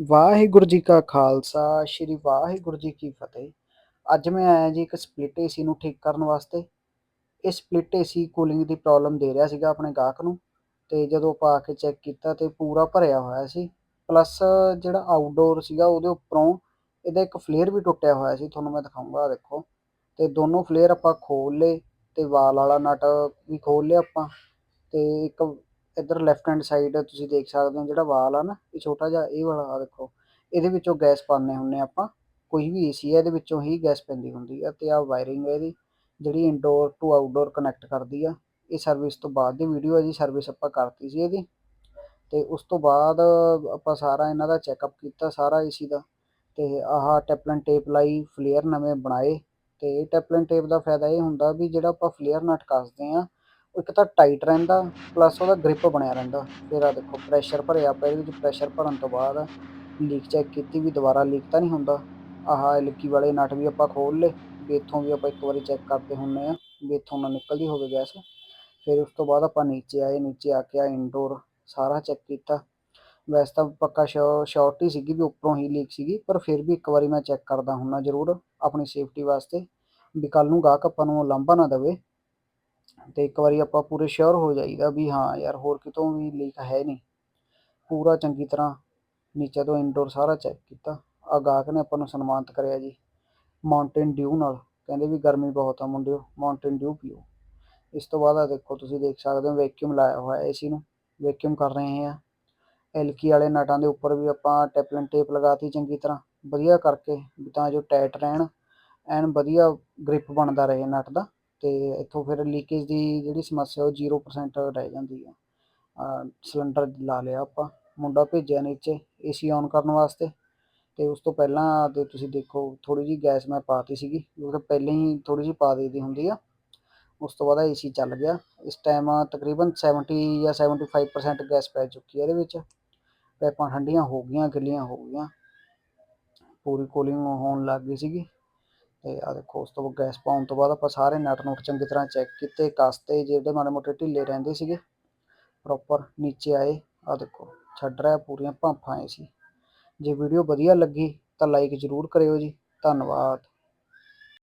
ਵਾਹਿਗੁਰੂ ਜੀ ਕਾ ਖਾਲਸਾ, ਸ੍ਰੀ ਵਾਹਿਗੁਰੂ ਜੀ ਕੀ ਫਤਿਹ। ਅੱਜ ਮੈਂ ਆਇਆ ਜੀ ਇੱਕ ਸਪਲਿਟ ਏਸੀ ਨੂੰ ਠੀਕ ਕਰਨ ਵਾਸਤੇ। ਇਹ ਸਪਲਿਟ ਏਸੀ ਕੂਲਿੰਗ ਦੀ ਪ੍ਰੋਬਲਮ ਦੇ ਰਿਹਾ ਸੀਗਾ ਆਪਣੇ ਗਾਹਕ ਨੂੰ ਤੇ ਜਦੋਂ ਪਾ ਕੇ ਚੈੱਕ ਕੀਤਾ ਤੇ ਪੂਰਾ ਭਰਿਆ ਹੋਇਆ ਸੀ। ਪਲੱਸ ਜਿਹੜਾ ਆਊਟਡੋਰ ਸੀਗਾ ਉਹਦੇ ਉੱਪਰੋਂ ਇਹਦਾ ਇੱਕ ਫਲੇਅਰ ਵੀ ਟੁੱਟਿਆ ਹੋਇਆ ਸੀ, ਤੁਹਾਨੂੰ ਮੈਂ ਦਿਖਾਉਂਗਾ ਦੇਖੋ। ਤੇ ਦੋਨੋਂ ਫਲੇਅਰ ਆਪਾਂ ਖੋਲ ਲਏ ਤੇ ਵਾਲ ਵਾਲਾ ਨਟ ਵੀ ਖੋਲ ਲਿਆ ਆਪਾਂ ਤੇ ਇੱਕ ਇੱਧਰ ਲੈਫਟ ਹੈਂਡ ਸਾਈਡ ਤੁਸੀਂ ਦੇਖ ਸਕਦੇ ਹੋ ਜਿਹੜਾ ਵਾਲ ਆ ਨਾ, ਇਹ ਛੋਟਾ ਜਿਹਾ ਇਹ ਵਾਲਾ ਆ ਦੇਖੋ। ਇਹਦੇ ਵਿੱਚੋਂ ਗੈਸ ਪਾਉਂਦੇ ਹੁੰਨੇ ਆਪਾਂ। ਕੋਈ ਵੀ ਏਸੀ ਹੈ ਇਹਦੇ ਵਿੱਚੋਂ ਹੀ ਗੈਸ ਪੈਂਦੀ ਹੁੰਦੀ ਆ ਤੇ ਆ ਵਾਇਰਿੰਗ ਹੈ ਇਹਦੀ, ਜਿਹੜੀ ਇਨਡੋਰ ਟੂ ਆਊਟਡੋਰ ਕਨੈਕਟ ਕਰਦੀ ਆ। ਇਹ ਸਰਵਿਸ ਤੋਂ ਬਾਅਦ ਦੀ ਵੀਡੀਓ ਹੈ ਜੀ ਸਰਵਿਸ ਆਪਾਂ ਕਰਤੀ ਸੀ ਇਹਦੀ। ਤੇ ਉਸ ਤੋਂ ਬਾਅਦ ਆਪਾਂ ਸਾਰਾ ਇਹਨਾਂ ਦਾ ਚੈੱਕਅਪ ਕੀਤਾ, ਸਾਰਾ ਏਸੀ ਦਾ। ਤੇ ਆਹ ਟੈਪਲਨ ਟੇਪ ਲਾਈ ਫਲੇਅਰ ਨਵੇਂ ਬਣਾਏ। ਤੇ ਟੈਪਲਨ ਟੇਪ ਦਾ ਫਾਇਦਾ ਇਹ ਹੁੰਦਾ ਵੀ ਜਿਹੜਾ ਆਪਾਂ ਫਲੇਅਰ ਨਟ ਕੱਸਦੇ ਆ ਇੱਕ ਤਾਂ ਟਾਈਟ ਰਹਿੰਦਾ ਪਲੱਸ ਉਹਦਾ ਗ੍ਰਿਪ ਬਣਿਆ ਰਹਿੰਦਾ। ਫਿਰ ਆ ਦੇਖੋ ਪ੍ਰੈਸ਼ਰ ਭਰਿਆ ਆਪਾਂ ਇਹਦੇ ਵਿੱਚ ਪ੍ਰੈਸ਼ਰ ਭਰਨ ਤੋਂ ਬਾਅਦ ਲੀਕ ਚੈੱਕ ਕੀਤੀ ਵੀ ਦੁਬਾਰਾ ਲੀਕ ਤਾਂ ਨਹੀਂ ਹੁੰਦਾ। ਆਹ ਲਿੱਕੀ ਵਾਲੇ ਨਟ ਵੀ ਆਪਾਂ ਖੋਲ ਲਏ, ਵੀ ਇੱਥੋਂ ਵੀ ਆਪਾਂ ਇੱਕ ਵਾਰੀ ਚੈੱਕ ਕਰਦੇ ਹੁੰਨੇ ਆ, ਵੀ ਇੱਥੋਂ ਨਾ ਨਿਕਲਦੀ ਹੋਵੇ ਗੈਸ। ਫਿਰ ਉਸ ਤੋਂ ਬਾਅਦ ਆਪਾਂ ਨੀਚੇ ਆਏ, ਨੀਚੇ ਆ ਕੇ ਆ ਇਨਡੋਰ ਸਾਰਾ ਚੈੱਕ ਕੀਤਾ। ਵੈਸੇ ਤਾਂ ਪੱਕਾ ਸ਼ੋਰਟੀ ਸੀਗੀ ਵੀ ਉੱਪਰੋਂ ਹੀ ਲੀਕ ਸੀਗੀ, ਪਰ ਫਿਰ ਵੀ ਇੱਕ ਵਾਰੀ ਮੈਂ ਚੈੱਕ ਕਰਦਾ ਹੁੰਨਾ ਜ਼ਰੂਰ ਆਪਣੀ ਸੇਫਟੀ ਵਾਸਤੇ, ਵੀ ਕੱਲ ਨੂੰ ਗਾਹਕ ਆਪਾਂ ਨੂੰ ਲਾਂਭਾ ਨਾ ਦੇਵੇ। ਤੇ ਇੱਕ ਵਾਰੀ ਆਪਾਂ ਪੂਰੇ ਸ਼ੋਰ ਹੋ ਜਾਈਦਾ ਵੀ ਹਾਂ ਯਾਰ ਹੋਰ ਕਿਤੋਂ ਵੀ ਲੀਕ ਹੈ ਨਹੀਂ। ਪੂਰਾ ਚੰਗੀ ਤਰ੍ਹਾਂ ਨੀਚੇ ਤੋਂ ਇਨਡੋਰ ਸਾਰਾ ਚੈੱਕ ਕੀਤਾ। ਆ ਗਾਹਕ ਨੇ ਆਪਾਂ ਨੂੰ ਸਨਮਾਨਿਤ ਕਰਿਆ ਜੀ। ਮਾਊਂਟੇਨ ਡਿਊ ਨਾਲ। ਕਹਿੰਦੇ ਵੀ ਗਰਮੀ ਬਹੁਤ ਆ ਮੁੰਡਿਓ ਮਾਊਂਟੇਨ ਡਿਊ ਪੀਓ। ਇਸ ਤੋਂ ਬਾਅਦ ਆ ਦੇਖੋ, ਤੁਸੀਂ ਦੇਖ ਸਕਦੇ ਹੋ ਵੈਕਿਊਮ ਲਾਇਆ ਹੋਇਆ ਏਸੀ ਨੂੰ। ਵੈਕਿਊਮ ਕਰ ਰਹੇ ਆ ਐਲਕੀ ਵਾਲੇ ਨਟਾਂ ਦੇ ਉੱਪਰ ਵੀ ਆਪਾਂ ਟੈਪਲਨ ਟੇਪ ਲਗਾਤੀ ਚੰਗੀ ਤਰ੍ਹਾਂ। ਵਧੀਆ ਕਰਕੇ ਵੀ ਤਾਂ ਜੋ ਟਾਈਟ ਰਹਿਣ। ਐਨ ਵਧੀਆ ਗ੍ਰਿਪ ਬਣਦਾ ਰਹੇ ਨਟ ਦਾ। ਤੇ ਇੱਥੋਂ ਫਿਰ ਲੀਕੇਜ ਦੀ ਜਿਹੜੀ ਸਮੱਸਿਆ ਉਹ 0% ਰਹਿ ਜਾਂਦੀ ਆ। ਸਿਲੰਡਰ ਲਾ ਲਿਆ ਆਪਾਂ, ਮੁੰਡਾ ਭੇਜਿਆ ਨੀਚੇ ਏਸੀ ਆਨ ਕਰਨ ਵਾਸਤੇ। ਤੇ ਉਸ ਤੋਂ ਪਹਿਲਾਂ ਤੇ ਤੁਸੀਂ ਦੇਖੋ ਥੋੜੀ ਜੀ ਗੈਸ ਮੈਂ ਪਾਤੀ ਸੀਗੀ, ਉਹ ਪਹਿਲਾਂ ਹੀ ਥੋੜੀ ਜੀ ਪਾ ਦੇਈਦੀ ਹੁੰਦੀ ਆ। ਉਸ ਤੋਂ ਬਾਅਦ ਏਸੀ ਚੱਲ ਗਿਆ। ਇਸ ਟਾਈਮ ਤਕਰੀਬਨ 70 ਜਾਂ 75% ਗੈਸ ਪੈ ਚੁੱਕੀ ਹੈ ਇਹਦੇ ਵਿੱਚ। ਪੈਪਾਂ ਠੰਡੀਆਂ ਹੋ ਗਈਆਂ, ਗਿੱਲੀਆਂ ਹੋ ਗਈਆਂ। ਪੂਰੀ ਕੂਲਿੰਗ ਹੋਣ ਲੱਗ ਗਈ ਸੀਗੀ। ਤੇ ਆ ਦੇਖੋ, ਉਸ ਤੋਂ ਬਾਅਦ ਗੈਸ ਪਾਉਣ ਤੋਂ ਬਾਅਦ ਆਪਾਂ ਸਾਰੇ ਨਟ ਨੋਟ ਚੰਗੀ ਤਰ੍ਹਾਂ ਚੈੱਕ ਕੀਤੇ, ਕਸਤੇ ਜਿਹੜੇ ਮਾੜੇ ਮੋਟੇ ਢਿੱਲੇ ਰਹਿੰਦੇ ਸੀਗੇ ਪ੍ਰੋਪਰ ਨੀਚੇ ਆਏ ਆ ਦੇਖੋ, ਛੱਡ ਰਿਹਾ, ਪੂਰੀਆਂ ਭਾਂਫਾਂ ਏ ਸੀ। ਜੇ ਵੀਡੀਓ ਵਧੀਆ ਲੱਗੀ ਤਾਂ ਲਾਈਕ ਜ਼ਰੂਰ ਕਰਿਓ ਜੀ, ਧੰਨਵਾਦ।